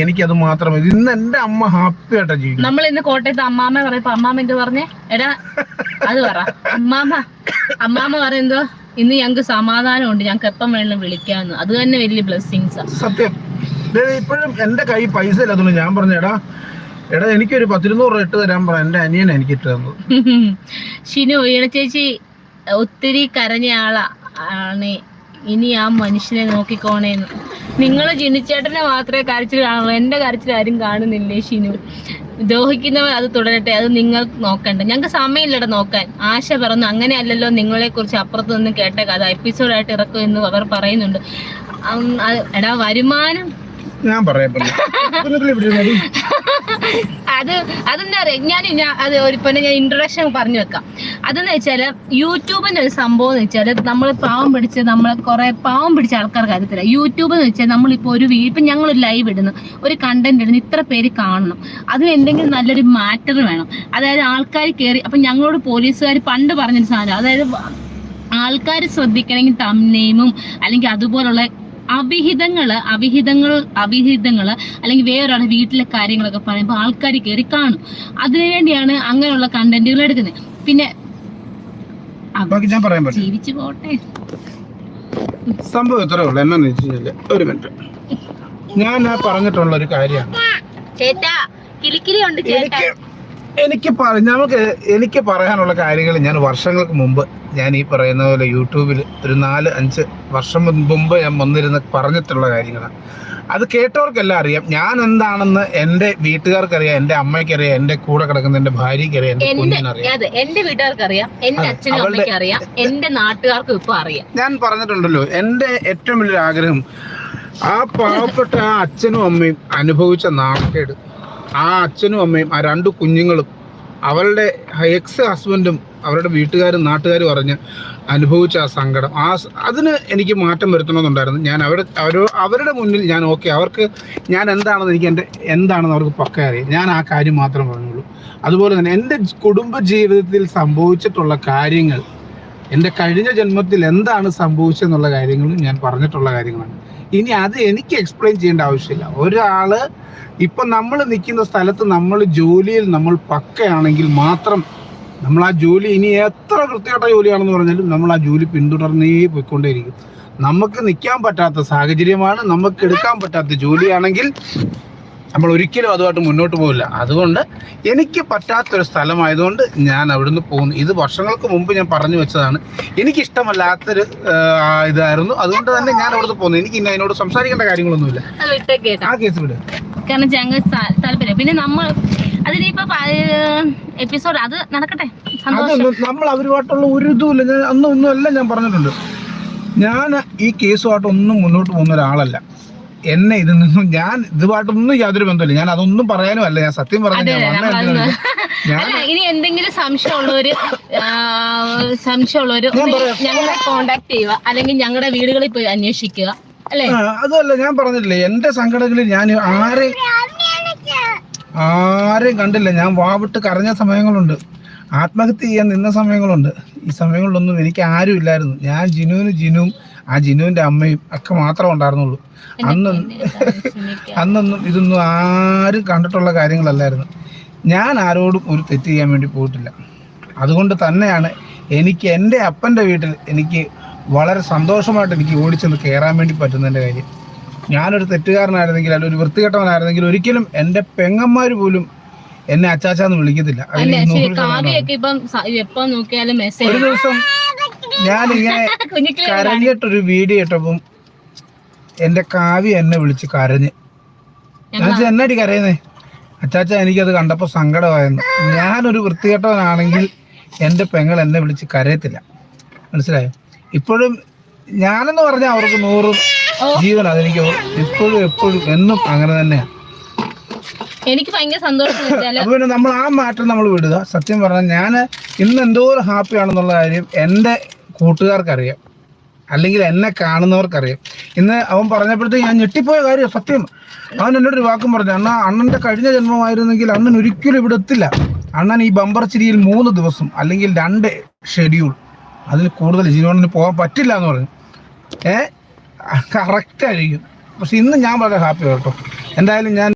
എനിക്കത് മാത്രം മതി. ഇന്ന് എന്റെ അമ്മ ഹാപ്പി ആയിട്ടാ ജീവിക്കും നമ്മൾ ഇന്ന് കോട്ടയത്ത് അമ്മാമ്മ പറയപ്പോ അമ്മാമ്മ എന്ത് പറഞ്ഞേ? എടാ അത് പറ. അമ്മാമ്മ അമ്മാമ്മ പറയുന്നതോ ഇന്ന് ഞങ്ങക്ക് സമാധാനമുണ്ട്. ഞങ്ങക്ക് എപ്പം വേണമെങ്കിലും വിളിക്കാന്ന്. അത് തന്നെ വലിയ ബ്ലെസ്സിങ്സാ സത്യം. ഇപ്പോഴും എന്റെ കൈ പൈസ ഇല്ലാത്തതുകൊണ്ട് ഞാൻ പറഞ്ഞു എടാ എടാ എനിക്കൊരു പത്തിരുന്നൂറ് രൂപ ഇട്ട് തരാൻ പറ. എന്റെ അനിയൻ എനിക്ക് ഇട്ട് തന്നത്. ഷിനു വീണ ചേച്ചി ഒത്തിരി കരഞ്ഞ ആളാ ആണ് ഇനി ആ മനുഷ്യനെ നോക്കിക്കോണേന്ന് നിങ്ങൾ ജിനിച്ചേട്ടനെ മാത്രമേ കരച്ചിൽ കാണുള്ളൂ. എന്റെ കരച്ചിൽ ആരും കാണുന്നില്ലേ ഷിനു? ദ്രോഹിക്കുന്നവർ അത് തുടരട്ടെ. അത് നിങ്ങൾ നോക്കണ്ട. ഞങ്ങൾക്ക് സമയമില്ലട നോക്കാൻ. ആശ പറഞ്ഞു അങ്ങനെയല്ലല്ലോ നിങ്ങളെ കുറിച്ച് അപ്പുറത്ത് നിന്ന് കേട്ട കഥ. എപ്പിസോഡായിട്ട് ഇറക്കും എന്ന് അവർ പറയുന്നുണ്ട്. എടാ വരുമാനം. ഞാൻ പറയാം പിന്നെ. പിന്നെ ഇവിടെ ഇരുന്നോടി. അത് അതെന്താ പറയാ ഞാൻ അത് ഒരു പിന്നെ ഞാൻ ഇൻട്രൊഡക്ഷൻ പറഞ്ഞു വെക്കാം. അതെന്ന് വെച്ചാൽ യൂട്യൂബിന്റെ ഒരു സംഭവം എന്ന് വെച്ചാൽ നമ്മൾ പാവം പിടിച്ച് നമ്മൾ കുറെ പാവം പിടിച്ച ആൾക്കാർ അറിയത്തില്ല യൂട്യൂബ് എന്ന് വെച്ചാൽ നമ്മളിപ്പോ ഒരു ഇപ്പൊ ഞങ്ങൾ ലൈവ് ഇടുന്നു. ഒരു കണ്ടന്റ് ഇടുന്നു. ഇത്ര പേര് കാണണം. അതിന് എന്തെങ്കിലും നല്ലൊരു മാറ്റർ വേണം. അതായത് ആൾക്കാർ കയറി അപ്പൊ ഞങ്ങളോട് പോലീസുകാർ പണ്ട് പറഞ്ഞൊരു സാധനം. അതായത് ആൾക്കാർ ശ്രദ്ധിക്കണമെങ്കിൽ തമ്നെയിമും അല്ലെങ്കിൽ അതുപോലുള്ള അവിഹിതങ്ങൾ അവിഹിതങ്ങൾ അവിഹിതങ്ങൾ അല്ലെങ്കിൽ വേറൊരാളുടെ വീട്ടിലെ കാര്യങ്ങളൊക്കെ പറയുമ്പോൾ ആൾക്കാർ കയറി കാണും. അതിനുവേണ്ടിയാണ് അങ്ങനെയുള്ള കണ്ടന്റുകൾ എടുക്കുന്നത്. പിന്നെ ജീവിച്ചു പോട്ടെ. സംഭവം ഇത്രേ ഉള്ളൂ. എന്നാന്ന് വെച്ച് കഴിഞ്ഞാൽ ഒരു മിനിറ്റ്. ഞാൻ ആ പറഞ്ഞിട്ടുള്ള ഒരു കാര്യമാണ്. ചേട്ടാ കിളിക്കിലി ഉണ്ട് ചേട്ടാ എനിക്ക് നമുക്ക് എനിക്ക് പറയാനുള്ള കാര്യങ്ങൾ ഞാൻ വർഷങ്ങൾക്ക് മുമ്പ് ഞാൻ ഈ പറയുന്ന പോലെ യൂട്യൂബിൽ ഒരു നാല് അഞ്ച് വർഷം മുമ്പ് ഞാൻ വന്നിരുന്ന് പറഞ്ഞിട്ടുള്ള കാര്യങ്ങളാണ് അത് കേട്ടവർക്കെല്ലാം അറിയാം. ഞാൻ എന്താണെന്ന് എന്റെ വീട്ടുകാർക്കറിയാം എന്റെ അമ്മയ്ക്കറിയാം എന്റെ കൂടെ കിടക്കുന്ന എന്റെ ഭാര്യക്കറിയാം എന്റെ എന്റെ കുഞ്ഞിനറിയാം. അതെ എന്റെ വീട്ടുകാർക്ക് അറിയാം എന്റെ അതെ, അച്ഛനും എന്റെ നാട്ടുകാർക്കും ഇപ്പൊ അറിയാം. ഞാൻ പറഞ്ഞിട്ടുണ്ടല്ലോ എന്റെ ഏറ്റവും വലിയൊരു ആഗ്രഹം ആ പാവപ്പെട്ട ആ അച്ഛനും അമ്മയും അനുഭവിച്ച നാണക്കേട്. ആ അച്ഛനും അമ്മയും ആ രണ്ട് കുഞ്ഞുങ്ങളും അവരുടെ എക്സ് ഹസ്ബൻഡും അവരുടെ വീട്ടുകാരും നാട്ടുകാരും പറഞ്ഞ് അനുഭവിച്ച ആ സങ്കടം. ആ അതിന് എനിക്ക് മാറ്റം വരുത്തണമെന്നുണ്ടായിരുന്നു. ഞാൻ അവരുടെ അവരോ അവരുടെ മുന്നിൽ ഞാൻ ഓക്കെ അവർക്ക് ഞാൻ എന്താണെന്ന് എനിക്ക് എന്റെ എന്താണെന്ന് അവർക്ക് പക്ക അറിയാം. ഞാൻ ആ കാര്യം മാത്രം പറഞ്ഞുള്ളൂ. അതുപോലെ തന്നെ എന്റെ കുടുംബ ജീവിതത്തിൽ സംഭവിച്ചിട്ടുള്ള കാര്യങ്ങൾ എന്റെ കഴിഞ്ഞ ജന്മത്തിൽ എന്താണ് സംഭവിച്ചെന്നുള്ള കാര്യങ്ങളും ഞാൻ പറഞ്ഞിട്ടുള്ള കാര്യങ്ങളാണ്. ഇനി അത് എനിക്ക് എക്സ്പ്ലെയിൻ ചെയ്യേണ്ട ആവശ്യമില്ല. ഒരാൾ ഇപ്പൊ നമ്മൾ നിൽക്കുന്ന സ്ഥലത്ത് നമ്മൾ ജോലിയിൽ നമ്മൾ പക്കയാണെങ്കിൽ മാത്രം നമ്മൾ ആ ജോലി ഇനി എത്ര കൃത്യമായിട്ട ജോലിയാണെന്ന് പറഞ്ഞാലും നമ്മൾ ആ ജോലി പിന്തുടർന്നേ പോയിക്കൊണ്ടേയിരിക്കും. നമുക്ക് നിൽക്കാൻ പറ്റാത്ത സാഹചര്യമാണ് നമുക്ക് എടുക്കാൻ പറ്റാത്ത ജോലിയാണെങ്കിൽ നമ്മൾ ഒരിക്കലും അതുമായിട്ട് മുന്നോട്ട് പോകില്ല അതുകൊണ്ട് എനിക്ക് പറ്റാത്തൊരു സ്ഥലമായതുകൊണ്ട് ഞാൻ അവിടുന്ന് പോകുന്നു. ഇത് വർഷങ്ങൾക്ക് മുമ്പ് ഞാൻ പറഞ്ഞു വെച്ചതാണ്. എനിക്കിഷ്ടമല്ലാത്തൊരു ഇതായിരുന്നു. അതുകൊണ്ട് തന്നെ ഞാൻ അവിടുന്ന് പോകുന്നു. എനിക്ക് ഇനി അതിനോട് സംസാരിക്കേണ്ട കാര്യങ്ങളൊന്നുമില്ല. ആ കേസ് വിട്. കാരണം ഞങ്ങൾ താല്പര്യം. പിന്നെ നമ്മൾ അതിനിപ്പോ എപ്പിസോഡ് അത് നടക്കട്ടെ? നമ്മൾ അവരുമായിട്ടുള്ള ഒരു ഇതുമില്ല. ഞാൻ അന്നും ഒന്നും അല്ല ഞാൻ പറഞ്ഞിട്ടുണ്ട്. ഞാൻ ഈ കേസുമായിട്ട് ഒന്നും മുന്നോട്ട് പോകുന്ന ഒരാളല്ല. എന്നെ ഇതിൽ നിന്നും ഞാൻ ഇതുമായിട്ടൊന്നും യാതൊരു ബന്ധമില്ല ഞാൻ അതൊന്നും പറയാനും അല്ല. ഞാൻ സത്യം പറഞ്ഞു അല്ല ഇനി എന്തെങ്കിലും സംശയമുള്ളവര് സംശയമുള്ളവര്. ഞങ്ങളെ കോണ്ടാക്ട് ചെയ്യുക. അല്ലെങ്കിൽ ഞങ്ങളുടെ വീടുകളിൽ പോയി അന്വേഷിക്കുക. അല്ലേ? അതല്ല ഞാൻ പറഞ്ഞില്ലേ എന്റെ സങ്കടങ്ങളിൽ ഞാൻ ആരെയും ആരെയും കണ്ടില്ല. ഞാൻ വാവിട്ട് കരഞ്ഞ സമയങ്ങളുണ്ട്. ആത്മഹത്യ ചെയ്യാൻ നിന്ന സമയങ്ങളുണ്ട്. ഈ സമയങ്ങളിലൊന്നും എനിക്ക് ആരും ഇല്ലായിരുന്നു. ഞാൻ ജിനുവിന് ജിനുവും ആ ജിനുവിന്റെ അമ്മയും ഒക്കെ മാത്രമേ ഉണ്ടായിരുന്നുള്ളൂ. അന്നും അന്നൊന്നും ഇതൊന്നും ആരും കണ്ടിട്ടുള്ള കാര്യങ്ങളല്ലായിരുന്നു. ഞാൻ ആരോടും ഒരു തെറ്റ് ചെയ്യാൻ വേണ്ടി പോയിട്ടില്ല. അതുകൊണ്ട് തന്നെയാണ് എനിക്ക് എന്റെ അപ്പന്റെ വീട്ടിൽ എനിക്ക് വളരെ സന്തോഷമായിട്ട് എനിക്ക് ഓടിച്ചെന്ന് കയറാൻ വേണ്ടി പറ്റുന്നതിന്റെ കാര്യം. ഞാനൊരു തെറ്റുകാരനായിരുന്നെങ്കിൽ അല്ലെങ്കിൽ ഒരു വൃത്തികെട്ടവനായിരുന്നെങ്കിൽ ഒരിക്കലും എന്റെ പെങ്ങന്മാർ പോലും എന്നെ അച്ചാച്ചാന്ന് വിളിക്കത്തില്ല. ഒരു ദിവസം ഞാൻ ഇങ്ങനെ കരഞ്ഞിട്ടൊരു വീഡിയോ ഇട്ടപ്പം എന്റെ കാവ്യ എന്നെ വിളിച്ച് കരഞ്ഞ്. ഞാൻ എന്നടി കരയുന്നേ? അച്ചാച്ച എനിക്കത് കണ്ടപ്പോ സങ്കടമായിരുന്നു. ഞാനൊരു വൃത്തികെട്ടവനാണെങ്കിൽ എന്റെ പെങ്ങൾ എന്നെ വിളിച്ച് കരയത്തില്ല. മനസ്സിലായോ? ഇപ്പോഴും ഞാനെന്ന് പറഞ്ഞാൽ അവർക്ക് നൂറ് ജീവൻ അതെനിക്ക് ഇപ്പോഴും എപ്പോഴും എന്നും അങ്ങനെ തന്നെയാണ് എനിക്ക് ഭയങ്കര സന്തോഷം നമ്മൾ ആ മാറ്റം നമ്മൾ വിടുക. സത്യം പറഞ്ഞാൽ ഞാൻ ഇന്ന് എന്തോരം ഹാപ്പി ആണെന്നുള്ള കാര്യം എന്റെ കൂട്ടുകാർക്കറിയാം. അല്ലെങ്കിൽ എന്നെ കാണുന്നവർക്കറിയാം. ഇന്ന് അവൻ പറഞ്ഞപ്പോഴത്തേക്ക് ഞാൻ ഞെട്ടിപ്പോയ കാര്യം സത്യം. അവൻ എന്നോട് ഒരു വാക്കും പറഞ്ഞു അണ്ണാ അണ്ണന്റെ കഴിഞ്ഞ ജന്മമായിരുന്നെങ്കിൽ അണ്ണൻ ഒരിക്കലും ഇവിടെ എത്തില്ല. അണ്ണൻ ഈ ബമ്പർ ചിരിയിൽ മൂന്ന് ദിവസം അല്ലെങ്കിൽ രണ്ട് ഷെഡ്യൂൾ അതിൽ കൂടുതൽ ജീവനിന് പോകാൻ പറ്റില്ല എന്ന് പറഞ്ഞു. ഏ? കറക്റ്റ് ആയിരിക്കും പക്ഷെ ഇന്ന് ഞാൻ വളരെ ഹാപ്പി കേട്ടോ എന്തായാലും ഞാൻ